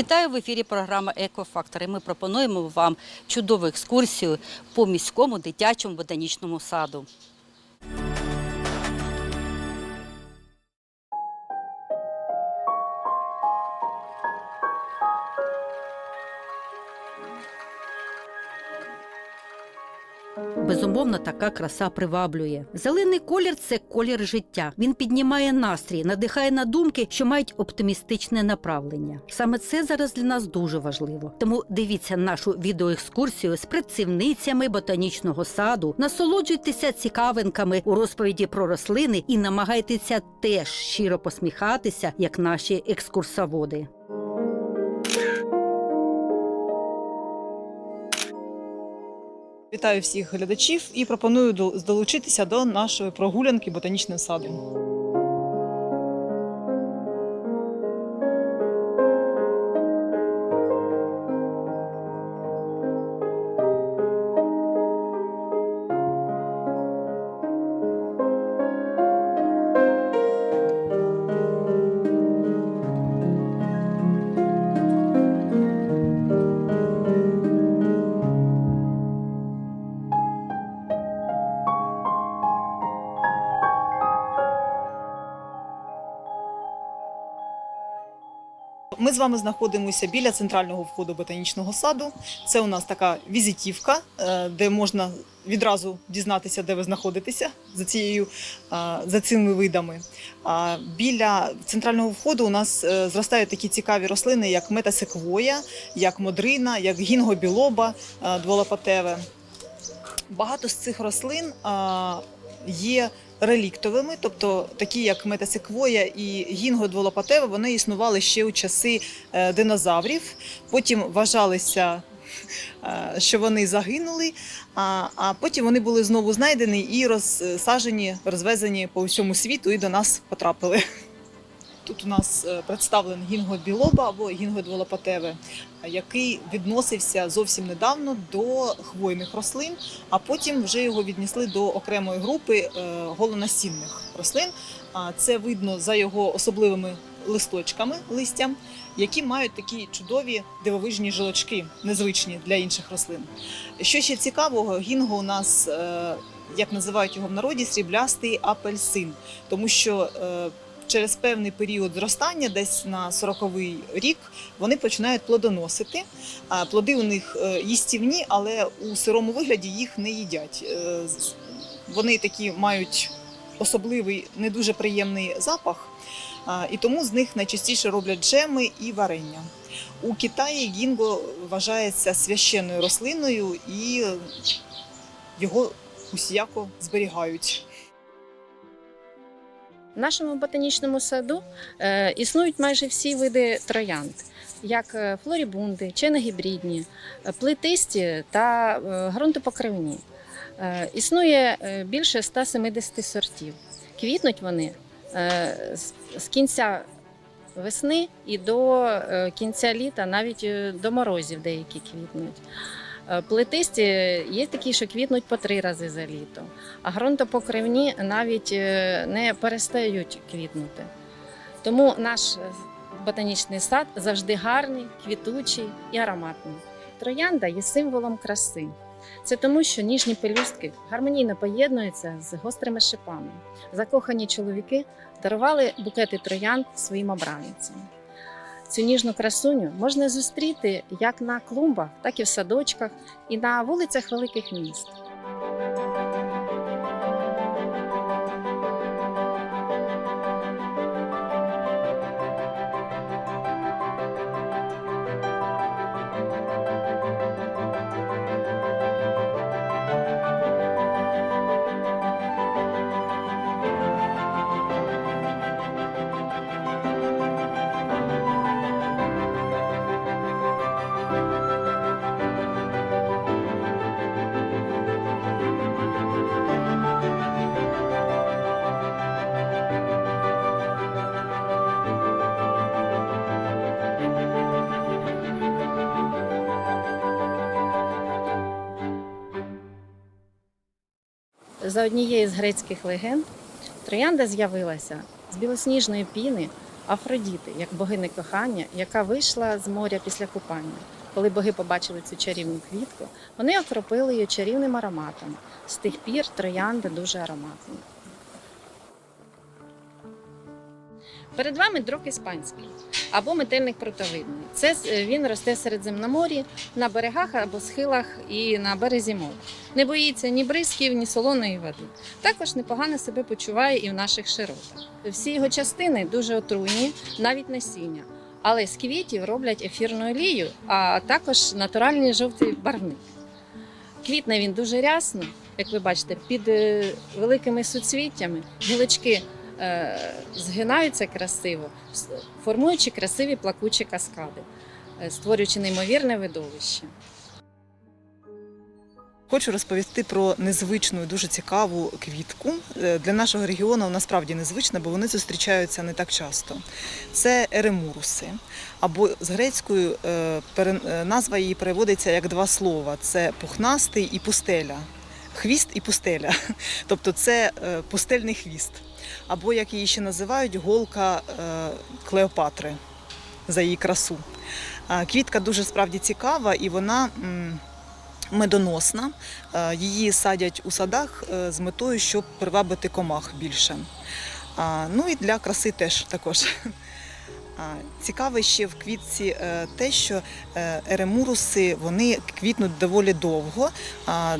Вітаю в ефірі програма Екофактори. Ми пропонуємо вам чудову екскурсію по міському дитячому ботанічному саду. Безумовно, така краса приваблює. Зелений колір це колір життя. Він піднімає настрій, надихає на думки, що мають оптимістичне направлення. Саме це зараз для нас дуже важливо. Тому дивіться нашу відеоекскурсію з працівницями ботанічного саду, насолоджуйтеся цікавинками у розповіді про рослини і намагайтеся теж щиро посміхатися, як наші екскурсоводи. Вітаю всіх глядачів і пропоную долучитися до нашої прогулянки ботанічним садом. Ми з вами знаходимося біля центрального входу ботанічного саду. Це у нас така візитівка, е, де можна відразу дізнатися, де ви знаходитеся за цією е, за цими видами. Біля центрального входу у нас е, зростають такі цікаві рослини, як метасеквоя, як модрина, як гінгобілоба дволопатеве. Багато з цих рослин є реліктовими, тобто такі як метасеквоя і гінго дволопатева, вони існували ще у часи е, динозаврів. Потім вважалися, е, що вони загинули, а, потім вони були знову знайдені і розсаджені, розвезені по всьому світу і до нас потрапили. Тут у нас е, представлений гінго білоба або гінго дволопатеве, який відносився зовсім недавно до хвойних рослин, а потім вже його віднесли до окремої групи е, голонасінних рослин. Це видно за його особливими листочками листям, які мають такі чудові дивовижні жилочки, незвичні для інших рослин. Що ще цікавого, гінго у нас, е, як називають його в народі, сріблястий апельсин, тому що через певний період зростання, десь на 40-й рік, вони починають плодоносити. Плоди у них е, їстівні, але у сирому вигляді їх не їдять. Е, Вони такі мають особливий, не дуже приємний запах, і тому з них найчастіше роблять джеми і варення. У Китаї гінго вважається священною рослиною і його усіяко зберігають. В нашому ботанічному саду е, існують майже всі види троянд, як е, флорібунди, ченогібридні, е, плетисті та ґрунтопокривні. Існує більше 170 сортів. Квітнуть вони з- кінця весни і до кінця літа, навіть до морозів деякі квітнуть. Е, Плетисті є такі, що квітнуть по три рази за літо, а ґрунтопокривні навіть е, не перестають квітнути. Тому наш ботанічний сад завжди гарний, квітучий і ароматний. Троянда є символом краси. Це тому, що ніжні пелюстки гармонійно поєднуються з гострими шипами. Закохані чоловіки дарували букети троянд своїм обраницям. Цю ніжну красуню можна зустріти як на клумбах, так і в садочках, і на вулицях великих міст. За однією з грецьких легенд, троянда з'явилася з білосніжної піни, Афродіти, як богини кохання, яка вийшла з моря після купання. Коли боги побачили цю чарівну квітку, вони окропили її чарівним ароматом. З тих пір троянда дуже ароматна. Перед вами дрок іспанський або метельник протовидний. Це е, він росте в Середземномор'ї на берегах або схилах і на березі моря. Не боїться ні бризків, ні солоної води. Також непогано себе почуває і в наших широтах. Всі його частини дуже отруйні, навіть насіння. Але з квітів роблять ефірну олію, а також натуральний жовтий барвник. Квітне він дуже рясно, як ви бачите, під е, великими суцвіттями. Гілочки згинаються красиво, формуючи красиві плакучі каскади, е, створюючи неймовірне видовище. Хочу розповісти про незвичну і дуже цікаву квітку. Е, Для нашого регіону вона справді незвична, бо вони зустрічаються не так часто. Це еремуруси, або з грецькою е, е, назва її переводиться як два слова: це пухнастий і пустеля. Хвіст і пустеля. Тобто це е, пустельний хвіст. Або як її ще називають, голка е, Клеопатри за її красу. Квітка дуже справді цікава і вона. медоносна. Е, Її садять у садах е, з метою, щоб привабити комах більше. Ну і для краси теж також. Цікаве ще в квітці те, що еремуруси вони квітнуть доволі довго,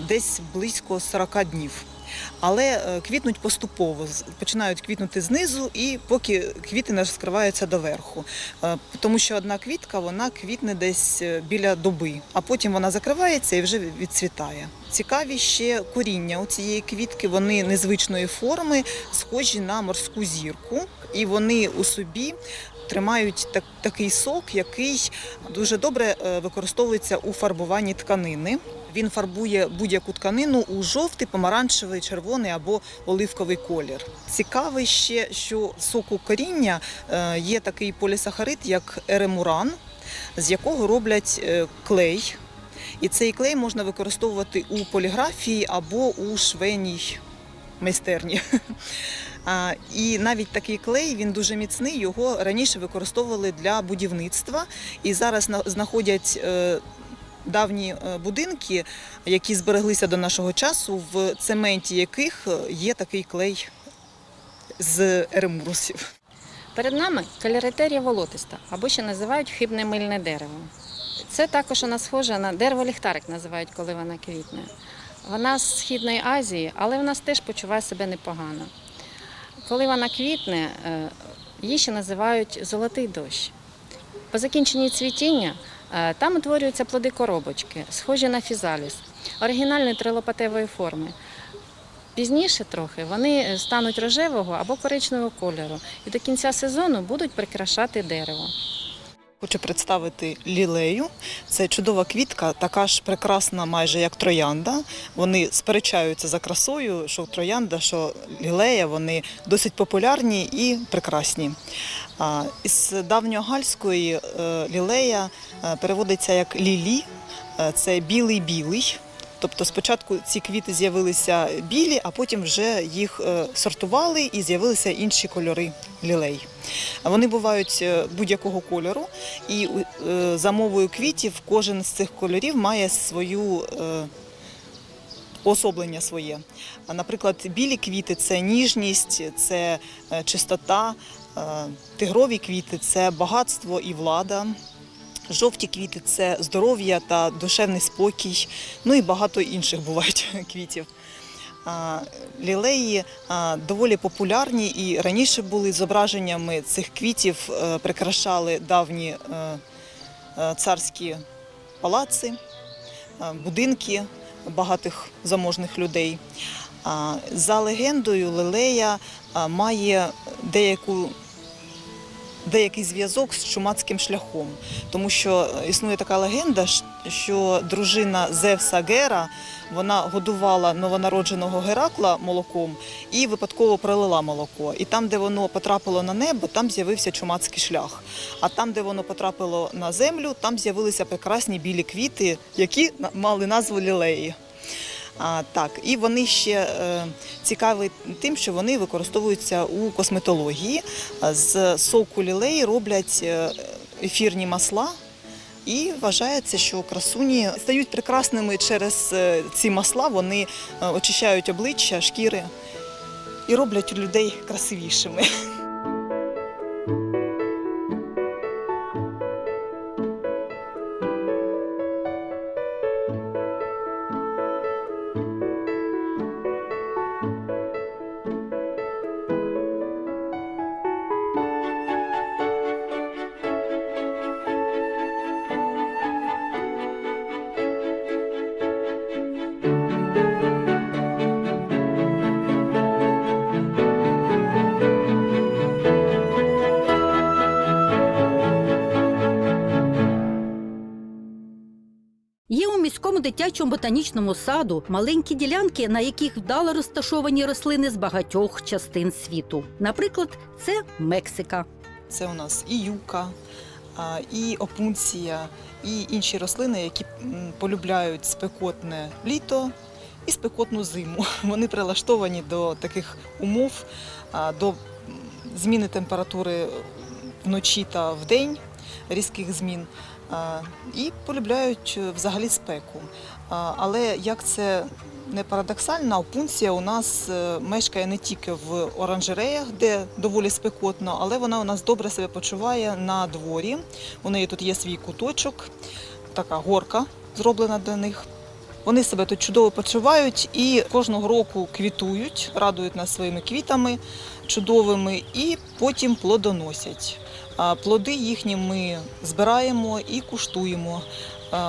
десь близько 40 днів. Але е, квітнуть поступово, починають квітнути знизу, і поки квіти не розкриваються доверху. Е, Тому що одна квітка вона квітне десь е, біля доби, а потім вона закривається і вже відцвітає. Цікаві ще коріння у цієї квітки. Вони незвичної форми, схожі на морську зірку, і вони у собі. Тримають так, такий сок, який дуже добре використовується у фарбуванні тканини. Він фарбує будь-яку тканину у жовтий, помаранчевий, червоний або оливковий колір. Цікаве ще, що соку коріння е, є такий полісахарид, як еремуран, з якого роблять е, клей. І цей клей можна використовувати у поліграфії або у швейній майстерні. І навіть такий клей він дуже міцний. Його раніше використовували для будівництва, і зараз знаходять е, давні е, будинки, які збереглися до нашого часу, в цементі яких е, є такий клей з еремурусів. Перед нами калеретерія волотиста, або ще називають хибне мильне дерево. Це також вона схожа на дерево ліхтарик, називають, коли вона квітне. Вона з Східної Азії, але в нас теж почуває себе непогано. Коли вона квітне, е, її ще називають золотий дощ. По закінченні цвітіння там утворюються плоди коробочки, схожі на фізаліс, оригінальної трилопатевої форми. Пізніше трохи вони стануть рожевого або коричневого кольору і до кінця сезону будуть прикрашати дерево. Хочу представити лілею. Це чудова квітка, така ж прекрасна, майже як троянда. Вони сперечаються за красою, що троянда, що лілея, вони досить популярні і прекрасні. Із давньогальської е, лілея е, переводиться як лілі, Е, це білий-білий. Тобто спочатку ці квіти з'явилися білі, а потім вже їх е, сортували і з'явилися інші кольори лілей. Вони бувають е, будь-якого кольору, і е, за мовою квітів кожен з цих кольорів має свою особлення своє. Наприклад, білі квіти це ніжність, це чистота, тигрові квіти це багатство і влада. Жовті квіти це здоров'я та душевний спокій, ну і багато інших бувають квітів. Лілеї доволі популярні і раніше були зображеннями цих квітів, е, прикрашали давні е, е, царські палаци, будинки багатих заможних людей. За легендою, лілея має деяку деякий зв'язок з чумацьким шляхом, тому що е, існує така легенда, що дружина Зевса Гера вона годувала новонародженого Геракла молоком і випадково пролила молоко. І там, де воно потрапило на небо, там з'явився чумацький шлях. А там, де воно потрапило на землю, там з'явилися прекрасні білі квіти, які мали назву лілеї. Так, і вони ще е, цікаві тим, що вони використовуються у косметології. З соку лілеї роблять е, ефірні масла. І вважається, що красуні стають прекрасними через е, ці масла. Вони очищають обличчя, шкіри і роблять людей красивішими. дитячому ботанічному саду маленькі ділянки, на яких вдало розташовані рослини з багатьох частин світу. Наприклад, це Мексика. Це у нас і юка, і опунція, і інші рослини, які полюбляють спекотне літо і спекотну зиму. Вони прилаштовані до таких умов, до зміни температури вночі та вдень, різких змін. І полюбляють е, взагалі спеку. Але як це не парадоксально, опунція у нас е, мешкає не тільки в оранжереях, де доволі спекотно, але вона у нас добре себе почуває на дворі. У неї тут є свій куточок, така горка зроблена для них. Вони себе тут чудово почувають і кожного року квітують, радують нас своїми квітами чудовими і потім плодоносять. Плоди їхні ми збираємо і куштуємо.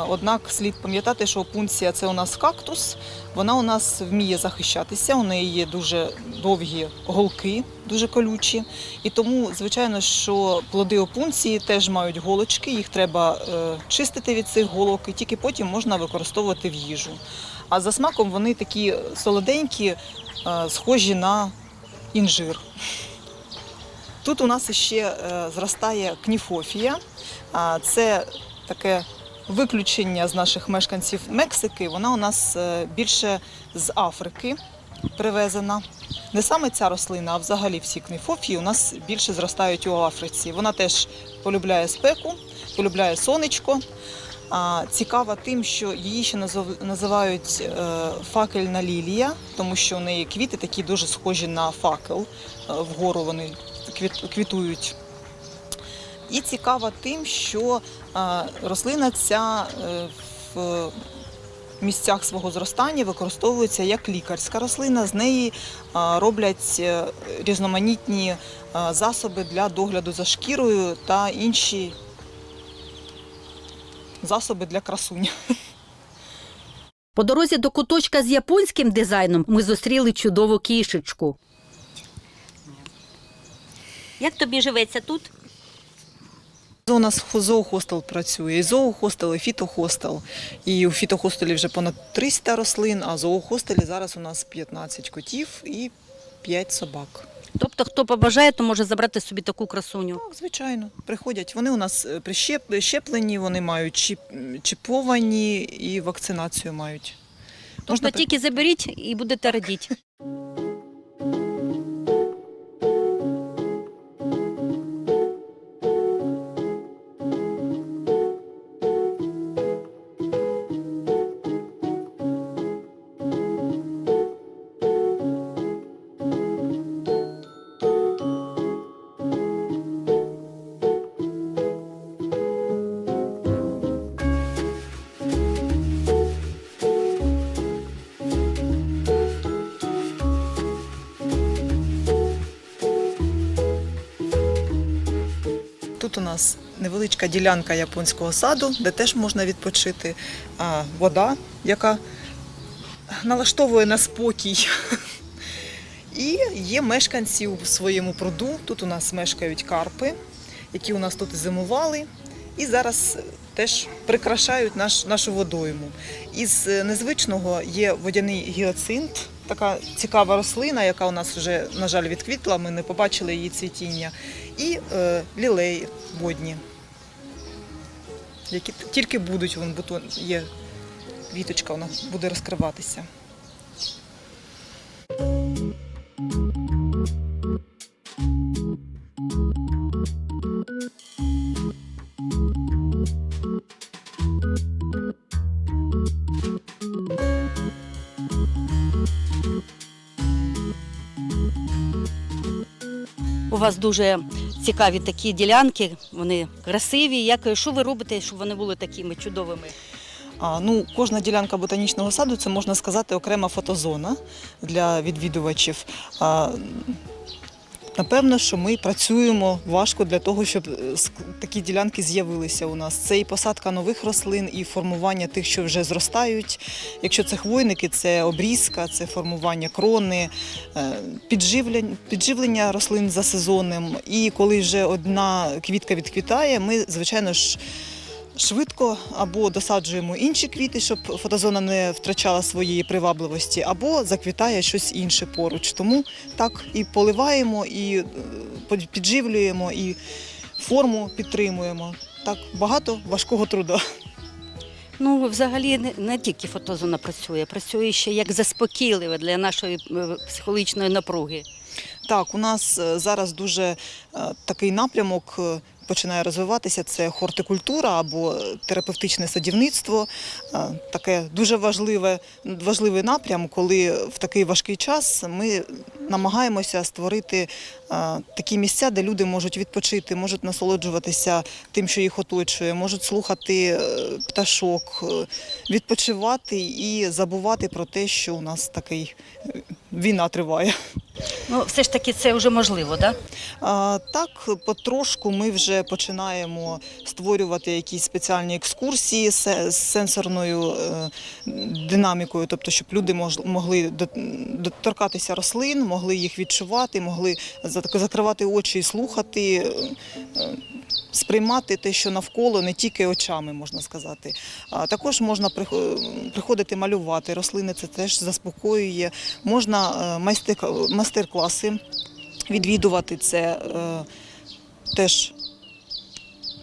Однак слід пам'ятати, що опунція це у нас кактус. Вона у нас вміє захищатися, у неї є дуже довгі голки, дуже колючі. І тому, звичайно, що плоди опунції теж мають голочки, їх треба е, чистити від цих голок, і тільки потім можна використовувати в їжу. А за смаком вони такі солоденькі, е, схожі на інжир. Тут у нас ще е, зростає кніфофія. Це таке виключення з наших мешканців Мексики. Вона у нас е, більше з Африки привезена. Не саме ця рослина, а взагалі всі кніфофії у нас більше зростають у Африці. Вона теж полюбляє спеку, полюбляє сонечко. Цікава тим, що її ще називають е, факельна лілія, тому що у неї квіти такі дуже схожі на факел. Вгору вони квітують. І цікава тим, що рослина ця е, в місцях свого зростання використовується як лікарська рослина. З неї роблять е, різноманітні засоби для догляду за шкірою та інші засоби для красунь. По дорозі до куточка з японським дизайном ми зустріли чудову кішечку. Як тобі живеться тут? У нас зоохостел працює, і зоохостел, і фітохостел. І у фітохостелі вже понад 300 рослин, а в зоохостелі зараз у нас 15 котів і 5 собак. Тобто, хто побажає, то може забрати собі таку красуню. Так, звичайно, приходять. Вони у нас е, прищеп- щеплені, вони мають чіп- чіповані і вакцинацію мають. Тобто при- тільки заберіть і будете радіти. нас невеличка ділянка японського саду, де теж можна відпочити. А, вода, яка налаштовує на спокій. І є мешканці у своєму пруду. Тут у нас мешкають карпи, які у нас тут зимували. І зараз теж прикрашають наш, нашу водойму. Із е, незвичного є водяний гіацинт, така цікава рослина, яка у нас вже, на жаль, відквітла, ми не побачили її цвітіння. І е, лілеї водні, які тільки будуть, вон бутон є віточка, вона буде розкриватися. Вас дуже цікаві такі ділянки, вони красиві. Як, що ви робите, щоб вони були такими чудовими? А, ну, кожна ділянка ботанічного саду це можна сказати окрема фотозона для відвідувачів. А, напевно, що ми працюємо важко для того, щоб е, такі ділянки з'явилися у нас. Це і посадка нових рослин, і формування тих, що вже зростають. Якщо це хвойники, це обрізка, це формування крони, е, підживлення, підживлення рослин за сезоном. І коли вже одна квітка відквітає, ми, звичайно ж. Швидко або досаджуємо інші квіти, щоб фотозона не втрачала своєї привабливості, або заквітає щось інше поруч. Тому так і поливаємо, і е, підживлюємо, і форму підтримуємо. Так багато важкого труда. Ну, взагалі, не, не тільки фотозона працює, працює ще як заспокійливе для нашої е, психологічної напруги. Так, у нас е, зараз дуже такий напрямок починає розвиватися. Це хортикультура або терапевтичне садівництво. Е, Таке дуже важливе, важливий напрям, коли в такий важкий час ми намагаємося створити е, такі місця, де люди можуть відпочити, можуть насолоджуватися тим, що їх оточує, можуть слухати е, пташок, відпочивати і забувати про те, що у нас такий війна триває. Ну, все ж таки, це вже можливо, так? Да? А, Так, потрошку ми вже починаємо створювати якісь спеціальні екскурсії з сенсорною е, динамікою, тобто, щоб люди могли до- доторкатися рослин, могли їх відчувати, могли зак- закривати очі і слухати. Сприймати те, що навколо, не тільки очами, можна сказати. А також можна прих- приходити малювати. Рослини це теж заспокоює. Можна е, майстер- майстер-класи відвідувати це е, теж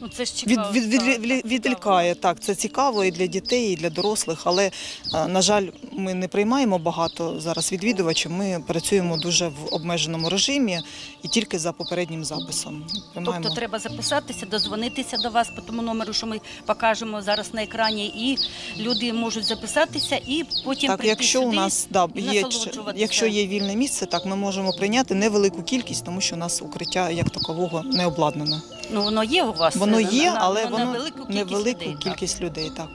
Ну, це ж цікаво. від, від, від, так, відлікає. Так, це цікаво і для дітей, і для дорослих. Але, е, на жаль, ми не приймаємо багато зараз відвідувачів. Ми працюємо дуже в обмеженому режимі і тільки за попереднім записом. Приймаємо. Тобто треба записатися, дозвонитися до вас по тому номеру, що ми покажемо зараз на екрані, і люди можуть записатися і потім Так, прийти якщо сюди у нас да, є, якщо є вільне місце, так ми можемо прийняти невелику кількість, тому що у нас укриття як такового не обладнане. Ну, воно є у вас. Воно е, є, на- але на воно невелику кількість невелику людей. так. кількість людей. Так.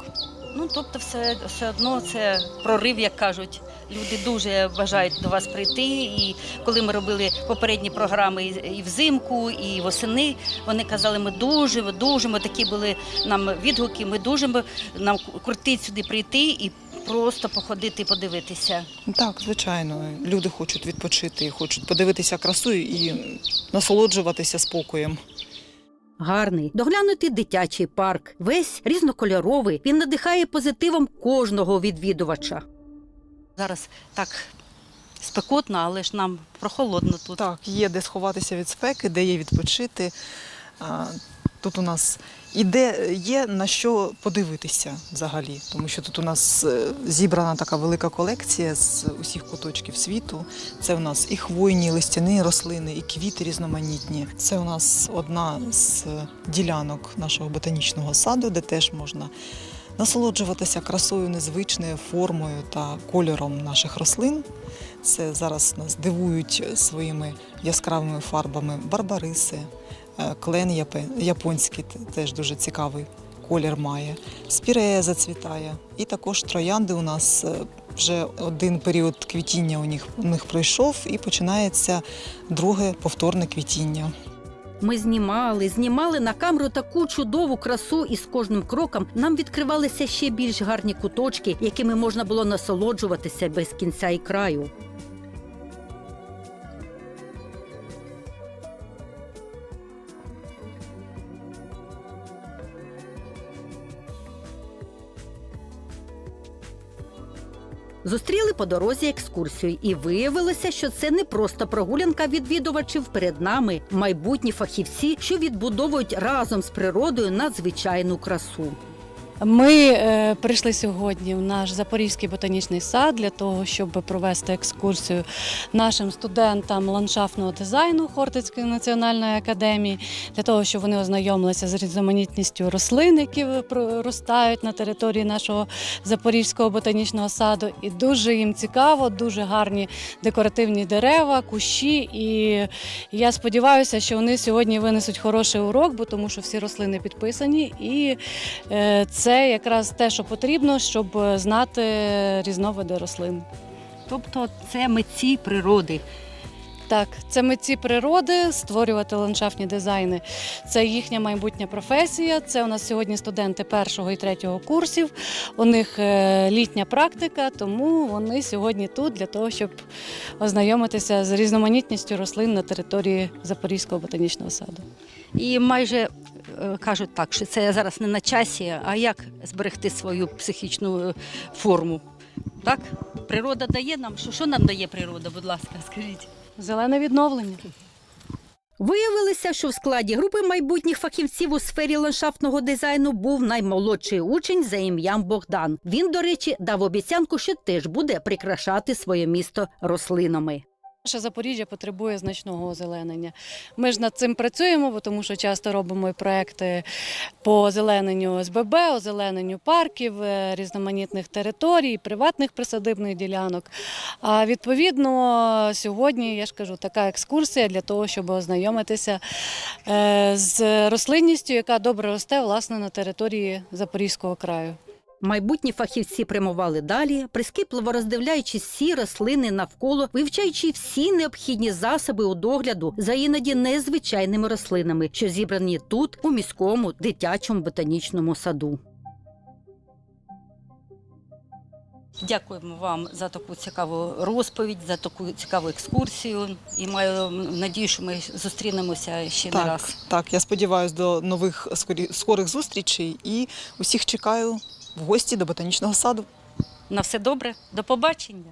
Ну, тобто, все, все одно це прорив, як кажуть. Люди дуже бажають до вас прийти. І коли ми робили попередні програми і- взимку, і восени, вони казали, ми дуже, ми дуже, ми такі були нам відгуки, ми дуже ми- нам кортить сюди прийти і просто походити, подивитися. Так, звичайно, люди хочуть відпочити, хочуть подивитися красу і насолоджуватися спокоєм. Гарний, доглянутий дитячий парк, весь різнокольоровий. Він надихає позитивом кожного відвідувача. Зараз так спекотно, але ж нам прохолодно тут. Так, є де сховатися від спеки, де є відпочити. Тут у нас і де є на що подивитися взагалі, тому що тут у нас е, зібрана така велика колекція з усіх куточків світу. Це у нас і хвойні, і листяні рослини, і квіти різноманітні. Це у нас одна з ділянок нашого ботанічного саду, де теж можна насолоджуватися красою незвичною формою та кольором наших рослин. Це зараз нас дивують своїми яскравими фарбами барбариси, е, клен японський те- теж дуже цікавий колір має. Спірея зацвітає. І також троянди у нас е, вже один період квітіння у них, у них пройшов і починається друге повторне квітіння. Ми знімали, знімали на камеру таку чудову красу, і з кожним кроком нам відкривалися ще більш гарні куточки, якими можна було насолоджуватися без кінця і краю. Зустріли по дорозі екскурсію, і виявилося, що це не просто прогулянка відвідувачів. Перед нами майбутні фахівці, що відбудовують разом з природою надзвичайну красу. Ми е, прийшли сьогодні в наш Запорізький ботанічний сад для того, щоб провести екскурсію нашим студентам ландшафтного дизайну Хортицької національної академії, для того, щоб вони ознайомилися з різноманітністю рослин, які ростають на території нашого Запорізького ботанічного саду. І дуже їм цікаво, дуже гарні декоративні дерева, кущі. І я сподіваюся, що вони сьогодні винесуть хороший урок, бо тому що всі рослини підписані і. Е, Це якраз те, що потрібно, щоб е, знати різновиди рослин. Тобто це митці природи. Так, це митці природи, створювати ландшафтні дизайни. Це їхня майбутня професія. Це у нас сьогодні студенти першого і третього курсів. У них е, літня практика, тому вони сьогодні тут для того, щоб ознайомитися з різноманітністю рослин на території Запорізького ботанічного саду. І майже кажуть так, що це зараз не на часі, а як зберегти свою психічну е, форму. Так? Природа дає нам. Що, що нам дає природа, будь ласка, скажіть. Зелене відновлення. Виявилося, що в складі групи майбутніх фахівців у сфері ландшафтного дизайну був наймолодший учень за ім'ям Богдан. Він, до речі, дав обіцянку, що теж буде прикрашати своє місто рослинами. Наше Запоріжжя потребує значного озеленення. Ми ж над цим працюємо, бо тому що часто робимо і проекти по озелененню ОСББ, озелененню парків, е, різноманітних територій, приватних присадибних ділянок. А відповідно, сьогодні я ж кажу, така екскурсія для того, щоб ознайомитися е, з рослинністю, яка добре росте власне на території Запорізького краю. Майбутні фахівці прямували далі, прискіпливо роздивляючись всі рослини навколо, вивчаючи всі необхідні засоби у догляду за іноді незвичайними рослинами, що зібрані тут, у міському дитячому ботанічному саду. Дякуємо вам за таку цікаву розповідь, за таку цікаву екскурсію. І маю надію, що ми зустрінемося ще не Так, раз. так, я сподіваюся до нових скорі- скорих зустрічей і усіх чекаю в гості до ботанічного саду. На все добре, до побачення.